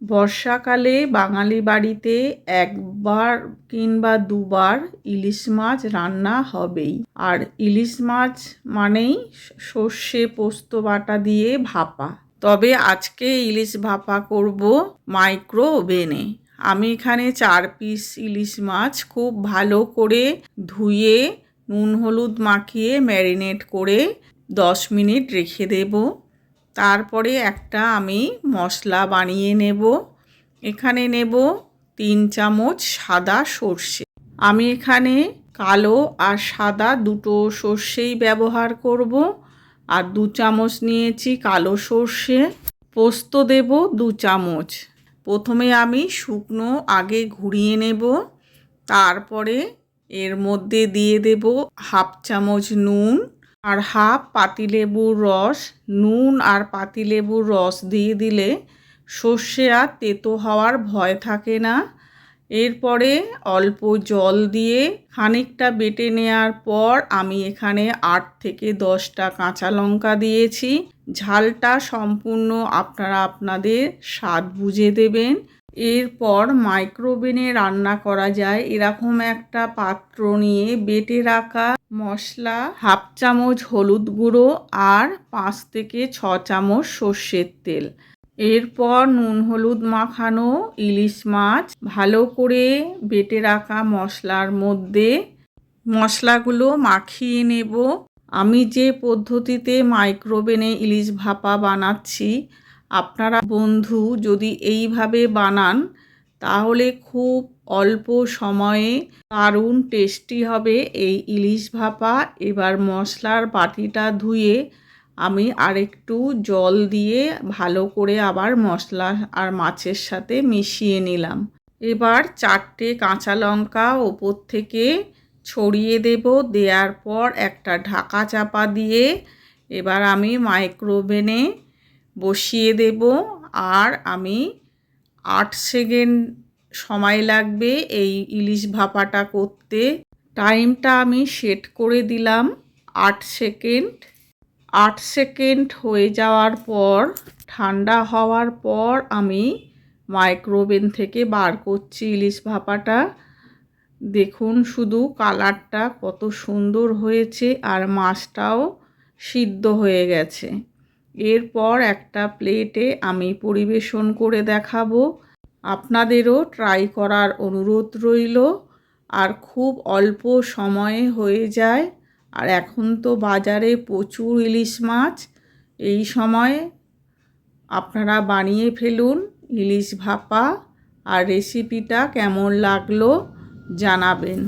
বর্ষাকালে বাঙালি বাড়িতে একবার কিংবা দুবার ইলিশ মাছ রান্না হবেই। আর ইলিশ মাছ মানেই সর্ষে পোস্ত বাটা দিয়ে ভাপা। তবে আজকে ইলিশ ভাপা করব মাইক্রো ওভেনে আমি এখানে চার পিস ইলিশ মাছ খুব ভালো করে ধুয়ে, নুন হলুদ মাখিয়ে ম্যারিনেট করে দশ মিনিট রেখে দেবো। তারপরে একটা আমি মশলা বানিয়ে নেব। এখানে নেব তিন চামচ সাদা সর্ষে। আমি এখানে কালো আর সাদা দুটো সর্ষেই ব্যবহার করব। আর দু চামচ নিয়েছি কালো সর্ষে। পোস্ত দেব দু চামচ। প্রথমে আমি শুকনো আগে ঘুরিয়ে নেব। তারপরে এর মধ্যে দিয়ে দেব হাফ চামচ নুন। আর হাফ পাতিলেবুর রস, নুন আর পাতিলেবুর রস দিয়ে দিলে সর্ষে আর তেতো হওয়ার ভয় থাকে না। এরপরে অল্প জল দিয়ে খানিকটা বেটে নেওয়ার পর আমি এখানে আট থেকে দশটা কাঁচা লঙ্কা দিয়েছি। ঝালটা সম্পূর্ণ আপনারা আপনাদের স্বাদ বুঝে দেবেন। এরপর মাইক্রোওভেনে রান্না করা যায়। এরকম একটা পাত্র নিয়ে বেটে রাখা মশলা, হাফ চামচ হলুদ গুঁড়ো আর পাঁচ থেকে ছ চামচ সর্ষের তেল। এরপর নুন হলুদ মাখানো ইলিশ মাছ ভালো করে বেটে রাখা মশলার মধ্যে মশলাগুলো মাখিয়ে নেব। আমি যে পদ্ধতিতে মাইক্রোওভেনে ইলিশ ভাপা বানাচ্ছি আপনারা বন্ধু যদি এইভাবে বানান, তাহলে খুব অল্প সময়ে দারুণ টেস্টি হবে এই ইলিশ ভাপা। এবার মশলার বাটিটা ধুয়ে আমি আরেকটু জল দিয়ে ভালো করে আবার মশলা আর মাছের সাথে মিশিয়ে নিলাম। এবার চারটে কাঁচা লঙ্কা ওপর থেকে ছড়িয়ে দেব। দেওয়ার পর একটা ঢাকা চাপা দিয়ে এবার আমি মাইক্রোওভেনে বসিয়ে দেব। আর আমি আট সেকেন্ড সময় লাগবে এই ইলিশ ভাপাটা করতে। টাইমটা আমি সেট করে দিলাম আট সেকেন্ড। আট সেকেন্ড হয়ে যাওয়ার পর, ঠান্ডা হওয়ার পর আমি মাইক্রোওভেন থেকে বার করছি ইলিশ ভাপাটা। দেখুন শুধু কালারটা কত সুন্দর হয়েছে আর মাছটাও সিদ্ধ হয়ে গেছে। এরপর একটা প্লেটে আমি পরিবেশন করে দেখাবো। আপনাদেরও ট্রাই করার অনুরোধ রইল। আর খুব অল্প সময়ে হয়ে যায়। আর এখন তো বাজারে প্রচুর ইলিশ মাছ। এই সময় আপনারা বানিয়ে ফেলুন ইলিশ ভাপা। আর রেসিপিটা কেমন লাগল জানাবেন।